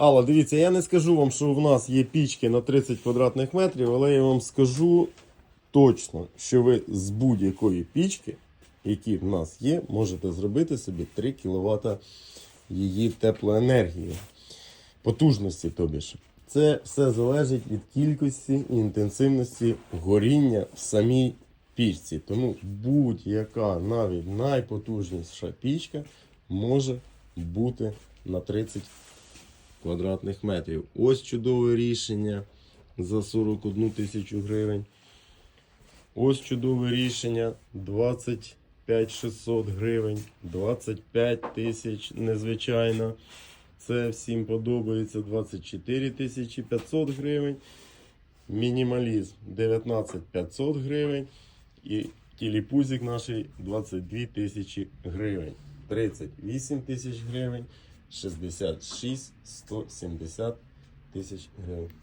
Алла, дивіться, я не скажу вам, що в нас є пічки на 30 квадратних метрів, але я вам скажу точно, що ви з будь-якої пічки, які в нас є, можете зробити собі 3 кВт її теплоенергії. Потужності, тобі ж. Це все залежить від кількості і інтенсивності горіння в самій пічці. Тому будь-яка навіть найпотужніша пічка може бути на 30 квадратних метрів. Ось чудове рішення за 41 тисячу гривень. Ось чудове рішення 25 600 гривень, 25 тисяч незвичайно. Це всім подобається 24 тисячі 500 гривень. Мінімалізм 19 500 гривень. І тіліпузик наш 22 тисячі гривень. 38 тисяч гривень, 66 170 тисяч гривень.